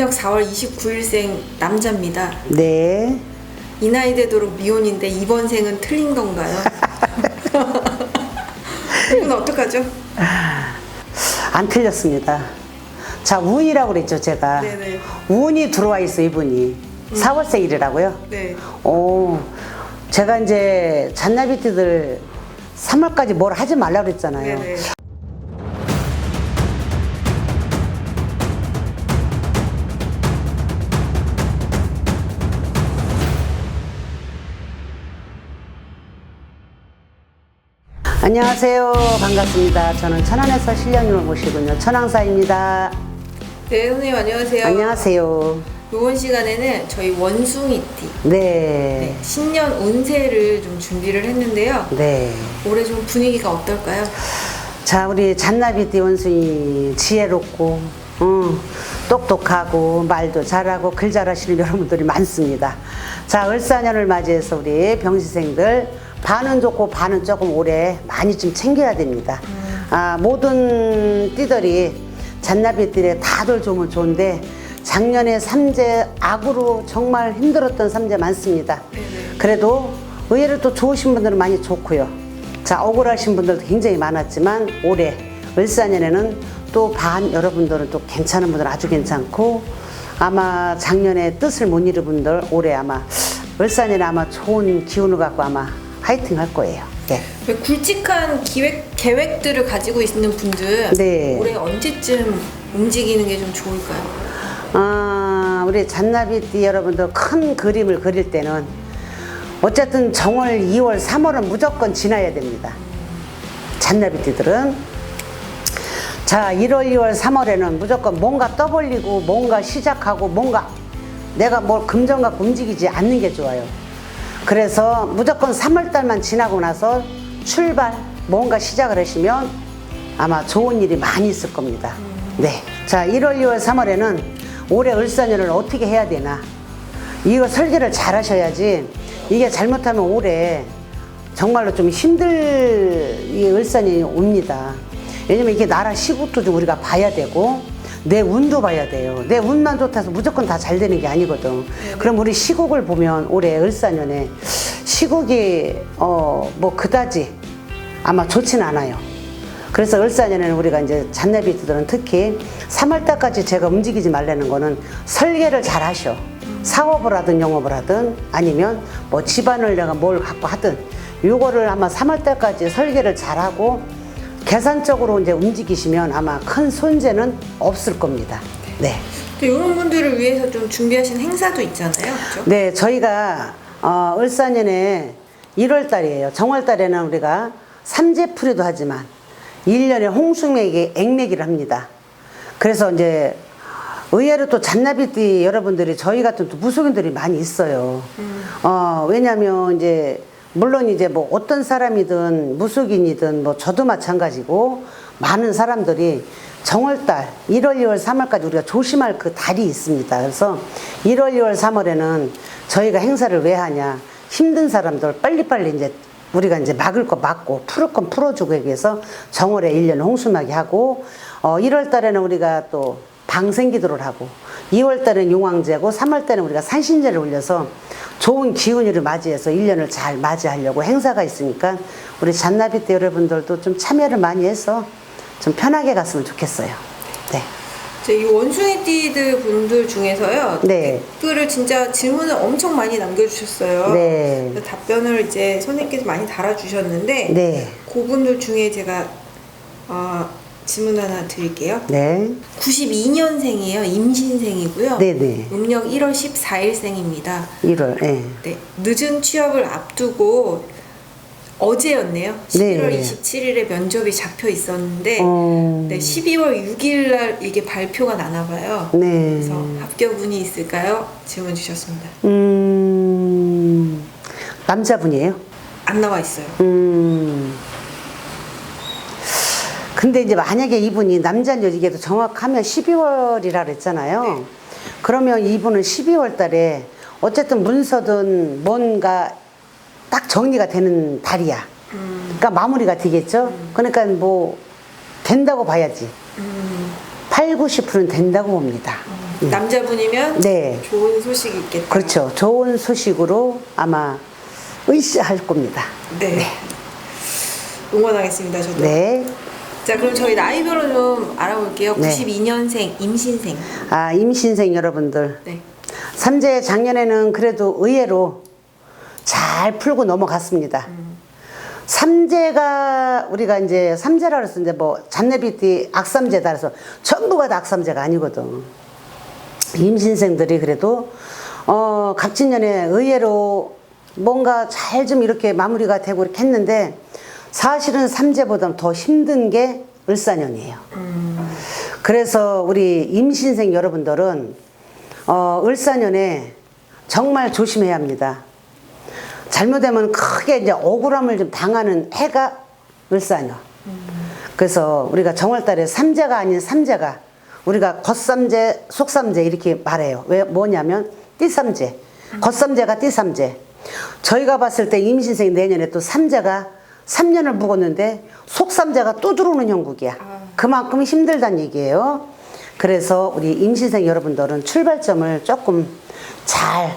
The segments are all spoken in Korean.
음력 4월 29일생 남자입니다. 네. 이 나이 되도록 미혼인데 이번 생은 틀린 건가요? 이건 어떡하죠? 안 틀렸습니다. 자, 운이라고 그랬죠, 제가. 네네. 운이 들어와 있어, 이분이. 4월 생일이라고요? 네. 오, 제가 이제 잔나비띠들 3월까지 뭘 하지 말라 그랬잖아요. 네네. 안녕하세요. 반갑습니다. 저는 천안에서 신령님을 모시군요. 천왕사입니다. 네, 선생님 안녕하세요. 안녕하세요. 이번 시간에는 저희 원숭이띠 네. 네, 신년 운세를 좀 준비를 했는데요. 네. 올해 좀 분위기가 어떨까요? 자, 우리 잔나비띠 원숭이 지혜롭고, 음, 똑똑하고, 말도 잘하고, 글 잘하시는 여러분들이 많습니다. 자, 을사년을 맞이해서 우리 병시생들 반은 좋고 반은 조금 올해 많이 좀 챙겨야 됩니다. 아, 모든 띠들이 잔나비 띠에 다들 좋으면 좋은데 작년에 삼재 악으로 정말 힘들었던 삼재 많습니다. 그래도 의외로 또 좋으신 분들은 많이 좋고요. 자, 억울하신 분들도 굉장히 많았지만 올해 을사년에는 또 반 여러분들은 또 괜찮은 분들 아주 괜찮고 아마 작년에 뜻을 못 이룬 분들 올해 아마 을사년에 아마 좋은 기운을 갖고 아마 파이팅 할 거예요. 네. 굵직한 기획, 계획들을 가지고 있는 분들 네. 올해 언제쯤 움직이는 게 좀 좋을까요? 아, 우리 잔나비띠 여러분들 큰 그림을 그릴 때는 어쨌든 정월, 2월, 3월은 무조건 지나야 됩니다. 잔나비띠들은 자, 1월, 2월, 3월에는 무조건 뭔가 떠벌리고 뭔가 시작하고 뭔가 내가 뭘 금전 갖고 움직이지 않는 게 좋아요. 그래서 무조건 3월 달만 지나고 나서 출발, 뭔가 시작을 하시면 아마 좋은 일이 많이 있을 겁니다. 네. 자, 1월, 2월, 3월에는 올해 을사년을 어떻게 해야 되나. 이거 설계를 잘 하셔야지 이게 잘못하면 올해 정말로 좀 힘들 이 을산이 옵니다. 왜냐면 이게 나라 시국도 좀 우리가 봐야 되고 내 운도 봐야 돼요. 내 운만 좋다서 무조건 다 잘 되는 게 아니거든. 그럼 우리 시국을 보면 올해 을사년에 시국이 어 뭐 그다지 아마 좋진 않아요. 그래서 을사년에는 우리가 이제 잔나비들은 특히 3월달까지 제가 움직이지 말라는 거는 설계를 잘 하셔. 사업을 하든 영업을 하든 아니면 뭐 집안을 내가 뭘 갖고 하든 요거를 아마 3월달까지 설계를 잘 하고 계산적으로 이제 움직이시면 아마 큰 손재는 없을 겁니다. 네. 또 이런 분들을 위해서 좀 준비하신 행사도 있잖아요. 그렇죠? 네, 저희가 어, 을사년에 1월 달이에요. 정월 달에는 우리가 삼재풀이도 하지만 1년에 홍수맥이 액맥이를 합니다. 그래서 이제 의외로 또 잔나비띠 여러분들이 저희 같은 또 무속인들이 많이 있어요. 어, 왜냐면 이제 물론 이제 뭐 어떤 사람이든 무속인이든 뭐 저도 마찬가지고 많은 사람들이 정월달 1월, 2월, 3월까지 우리가 조심할 그 달이 있습니다. 그래서 1월, 2월, 3월에는 저희가 행사를 왜 하냐 힘든 사람들 빨리빨리 이제 우리가 이제 막을 거 막고 풀을 건 풀어주고 위해서 정월에 1년 홍수막이 하고 어 1월 달에는 우리가 또 방생기도를 하고 2월 달에는 용왕제고 3월 달에는 우리가 산신제를 올려서 좋은 기운을 맞이해서 1년을 잘 맞이하려고 행사가 있으니까 우리 잔나비 때 여러분들도 좀 참여를 많이 해서 좀 편하게 갔으면 좋겠어요. 네. 제이 원숭이 띠들 분들 중에서요. 네. 댓글을 진짜 질문을 엄청 많이 남겨주셨어요. 네. 답변을 이제 선생님께서 많이 달아주셨는데 네. 그분들 중에 제가 어, 질문 하나 드릴게요. 네. 92년생이에요. 임신생이고요. 네네. 음력 1월 14일생입니다. 1월, 예. 네, 늦은 취업을 앞두고 어제였네요. 11월 네. 27일에 면접이 잡혀 있었는데 어. 네, 12월 6일 날 이게 발표가 나나 봐요. 네. 그래서 합격운이 있을까요? 질문 주셨습니다. 음, 남자분이에요? 안 나와 있어요. 음. 근데 이제 만약에 이분이 남자인지 이게 정확하면 12월이라 그랬잖아요. 네. 그러면 이분은 12월 달에 어쨌든 문서든 뭔가 딱 정리가 되는 달이야. 음, 그러니까 마무리가 되겠죠? 그러니까 뭐 된다고 봐야지. 음, 8, 90%는 된다고 봅니다. 남자분이면 네. 좋은 소식이 있겠다. 그렇죠. 좋은 소식으로 아마 의시할 겁니다. 네. 응원하겠습니다. 저도. 네. 자, 그럼 저희 나이별로 좀 알아볼게요. 네. 92년생 임신생. 아, 임신생 여러분들. 네. 삼재 작년에는 그래도 의외로 잘 풀고 넘어갔습니다. 삼재가 우리가 이제 삼재라 그래서 이제 뭐 잡내비띠 악삼재다 그래서 전부가 다 악삼재가 아니거든. 임신생들이 그래도 어 갑진년에 의외로 뭔가 잘 좀 이렇게 마무리가 되고 이렇게 했는데 사실은 삼재보다 더 힘든 게 을사년이에요. 그래서 우리 임신생 여러분들은 어, 을사년에 정말 조심해야 합니다. 잘못되면 크게 이제 억울함을 좀 당하는 해가 을사년. 그래서 우리가 정월달에 삼재가 아닌 삼재가 우리가 겉삼재, 속삼재 이렇게 말해요. 왜 뭐냐면 띠삼재, 겉삼재가 띠삼재. 저희가 봤을 때 임신생 내년에 또 삼재가 3년을 묵었는데 속삼재가 또 들어오는 형국이야. 그만큼 힘들단 얘기예요. 그래서 우리 임신생 여러분들은 출발점을 조금 잘,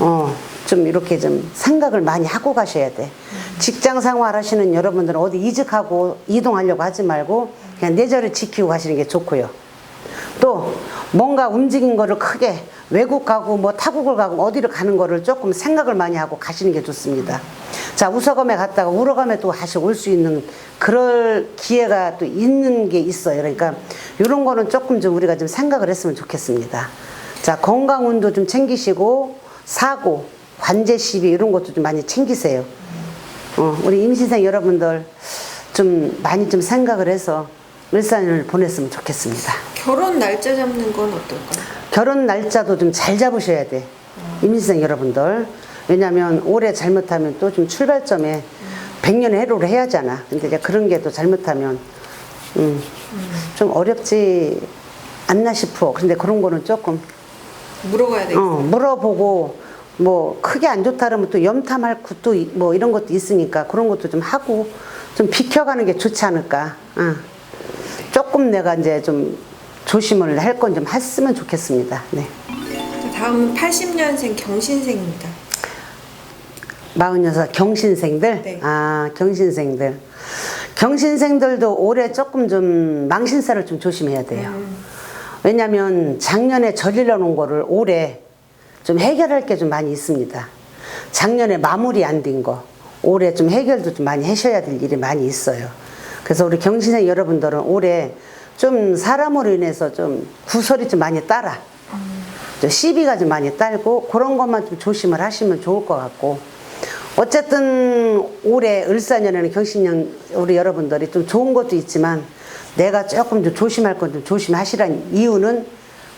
어, 좀 이렇게 좀 생각을 많이 하고 가셔야 돼. 직장 생활 하시는 여러분들은 어디 이직하고 이동하려고 하지 말고 그냥 내절을 지키고 가시는 게 좋고요. 또 뭔가 움직인 거를 크게 외국 가고 뭐 타국을 가고 어디를 가는 거를 조금 생각을 많이 하고 가시는 게 좋습니다. 자, 우서감에 갔다가 우러감에 또 다시 올 수 있는 그럴 기회가 또 있는 게 있어요. 그러니까 이런 거는 조금 좀 우리가 좀 생각을 했으면 좋겠습니다. 자, 건강 운도 좀 챙기시고 사고, 관제 시비 이런 것도 좀 많이 챙기세요. 어, 우리 임신생 여러분들 좀 많이 좀 생각을 해서 일산을 보냈으면 좋겠습니다. 결혼 날짜 잡는 건 어떨까요? 결혼 날짜도 좀 잘 잡으셔야 돼. 임신생 여러분들. 왜냐면 올해 잘못하면 또 좀 출발점에 100년의 해로를 해야 하잖아. 근데 이제 그런 게 또 잘못하면, 음, 좀 어렵지 않나 싶어. 근데 그런 거는 조금, 물어봐야 되겠어요. 어, 물어보고, 뭐, 크게 안 좋다 그러면 또 염탐할 것도, 이- 뭐 이런 것도 있으니까 그런 것도 좀 하고, 좀 비켜가는 게 좋지 않을까. 어. 조금 내가 이제 좀 조심을 할 건 좀 했으면 좋겠습니다. 네. 자, 다음은 80년생 경신생입니다. 46 경신생들? 네. 아, 경신생들. 경신생들도 올해 조금 좀 망신살을 좀 조심해야 돼요. 왜냐면 작년에 저질러 놓은 거를 올해 좀 해결할 게 좀 많이 있습니다. 작년에 마무리 안 된 거, 올해 좀 해결도 좀 많이 하셔야 될 일이 많이 있어요. 그래서 우리 경신생 여러분들은 올해 좀 사람으로 인해서 좀 구설이 좀 많이 따라. 저 시비가 좀 많이 딸고 그런 것만 좀 조심을 하시면 좋을 것 같고 어쨌든 올해 을사년에는 경신년 우리 여러분들이 좀 좋은 것도 있지만 내가 조금 좀 조심할 건 좀 조심하시라는 이유는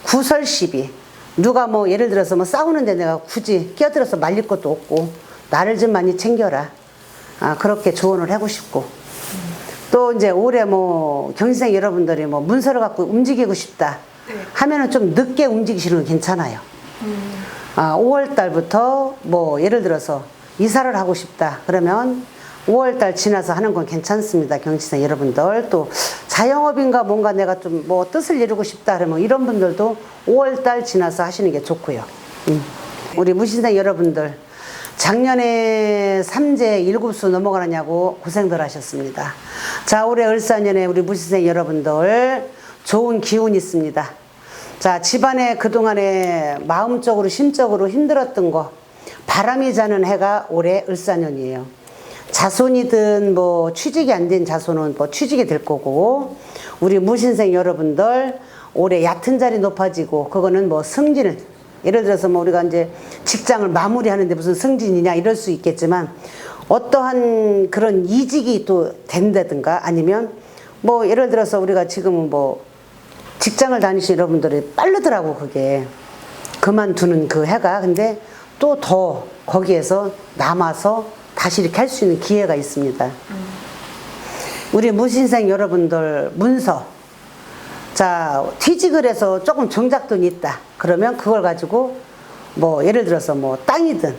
구설 시비 누가 뭐 예를 들어서 뭐 싸우는데 내가 굳이 끼어들어서 말릴 것도 없고 나를 좀 많이 챙겨라 아 그렇게 조언을 하고 싶고 또 이제 올해 뭐 경신생 여러분들이 뭐 문서를 갖고 움직이고 싶다 네. 하면은 좀 늦게 움직이시는 건 괜찮아요. 아, 5월 달부터 뭐 예를 들어서 이사를 하고 싶다 그러면 5월 달 지나서 하는 건 괜찮습니다. 경신생 여러분들 또 자영업인가 뭔가 내가 좀 뭐 뜻을 이루고 싶다 그러면 이런 분들도 5월 달 지나서 하시는 게 좋고요. 음. 우리 무신생 여러분들 작년에 삼재 일곱 수 넘어가느냐고 고생들 하셨습니다. 자, 올해 을사년에 우리 무신생 여러분들 좋은 기운 있습니다. 자, 집안에 그동안에 마음적으로, 심적으로 힘들었던 거, 바람이 자는 해가 올해 을사년이에요. 자손이든 뭐 취직이 안 된 자손은 뭐 취직이 될 거고, 우리 무신생 여러분들 올해 얕은 자리 높아지고, 그거는 뭐 승진을, 예를 들어서 뭐 우리가 이제 직장을 마무리하는데 무슨 승진이냐 이럴 수 있겠지만, 어떠한 그런 이직이 또 된다든가 아니면 뭐 예를 들어서 우리가 지금은 뭐 직장을 다니시는 여러분들이 빠르더라고 그게 그만두는 그 해가 근데 또 더 거기에서 남아서 다시 이렇게 할 수 있는 기회가 있습니다. 우리 무신생 여러분들 문서 자 퇴직을 해서 조금 정작돈이 있다 그러면 그걸 가지고 뭐 예를 들어서 뭐 땅이든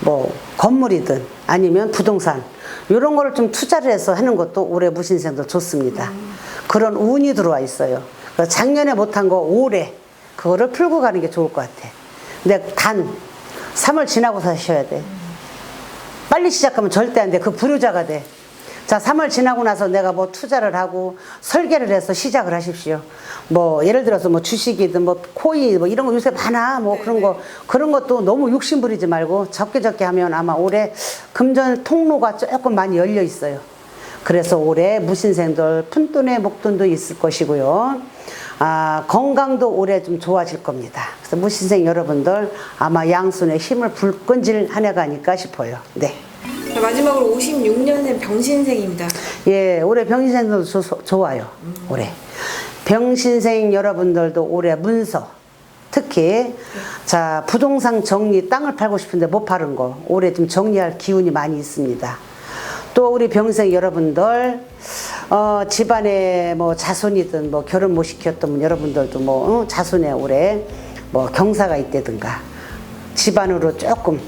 뭐 건물이든 아니면 부동산 이런 거를 좀 투자를 해서 하는 것도 올해 무신생들 좋습니다. 그런 운이 들어와 있어요. 작년에 못한 거 올해 그거를 풀고 가는 게 좋을 것 같아. 근데 단 3월 지나고서 하셔야 돼. 빨리 시작하면 절대 안 돼. 그 불효자가 돼. 자, 3월 지나고 나서 내가 뭐 투자를 하고 설계를 해서 시작을 하십시오. 뭐 예를 들어서 뭐 주식이든 뭐 코인 뭐 이런 거 요새 많아. 뭐 그런 거 그런 것도 너무 욕심 부리지 말고 적게 적게 하면 아마 올해 금전 통로가 조금 많이 열려 있어요. 그래서 올해 무신생들 푼돈의 목돈도 있을 것이고요. 아, 건강도 올해 좀 좋아질 겁니다. 그래서 무신생 여러분들 아마 양손에 힘을 불끈질 한 해가 아닐까 싶어요. 네. 자, 마지막으로 56년생 병신생입니다. 예, 올해 병신생도 조- 좋아요. 올해. 병신생 여러분들도 올해 문서, 특히, 자, 부동산 정리, 땅을 팔고 싶은데 못 파는 거, 올해 좀 정리할 기운이 많이 있습니다. 또 우리 병생 여러분들, 어, 집안에 뭐 자손이든 뭐 결혼 못 시켰던 분 여러분들도 뭐, 어, 자손에 올해 뭐 경사가 있다든가, 집안으로 조금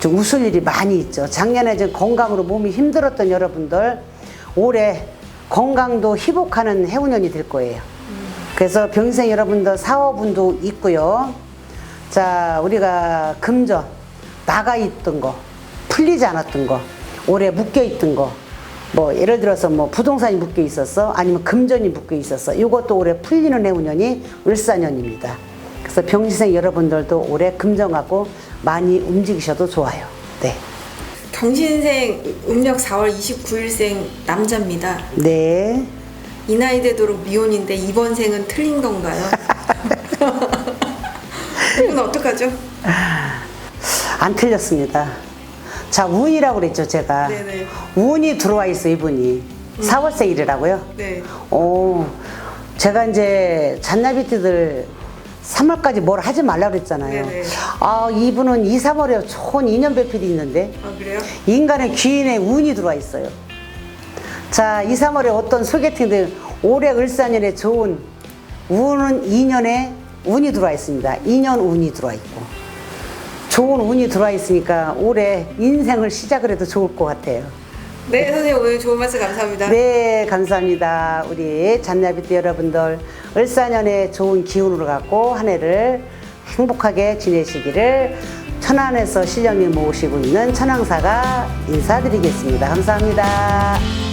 좀 웃을 일이 많이 있죠. 작년에 좀 건강으로 몸이 힘들었던 여러분들 올해 건강도 회복하는 해운년이 될 거예요. 그래서 병생 여러분들 사업운도 있고요. 자, 우리가 금전 나가 있던 거, 풀리지 않았던 거, 올해 묶여 있던 거, 뭐 예를 들어서 뭐 부동산이 묶여 있었어, 아니면 금전이 묶여 있었어. 이것도 올해 풀리는 해운년이 을사년입니다. 그래서 병신생 여러분들도 올해 금전 갖고 많이 움직이셔도 좋아요. 네. 경신생 음력 4월 29일생 남자입니다. 네. 이 나이 되도록 미혼인데 이번 생은 틀린 건가요? 이건 어떡하죠? 안 틀렸습니다. 자, 운이라고 그랬죠, 제가. 네네. 운이 들어와 있어, 이분이. 4월생 일이라고요? 네. 오, 제가 이제 잔나비띠들 3월까지 뭘 하지 말라 그랬잖아요. 네네. 아, 이분은 2, 3월에 좋은 인연 배필이 있는데 아 그래요? 인간의 귀인에 운이 들어와 있어요. 자, 2, 3월에 어떤 소개팅들 올해 을사년에 좋은 운은 2년에 운이 들어와 있습니다. 2년 운이 들어와 있고 좋은 운이 들어와 있으니까 올해 인생을 시작을 해도 좋을 것 같아요. 네 선생님 오늘 좋은 말씀 감사합니다. 네, 감사합니다. 우리 잔나비띠 여러분들 을사년에 좋은 기운으로 갖고 한 해를 행복하게 지내시기를 천안에서 신령님 모시고 있는 천황사가 인사드리겠습니다. 감사합니다.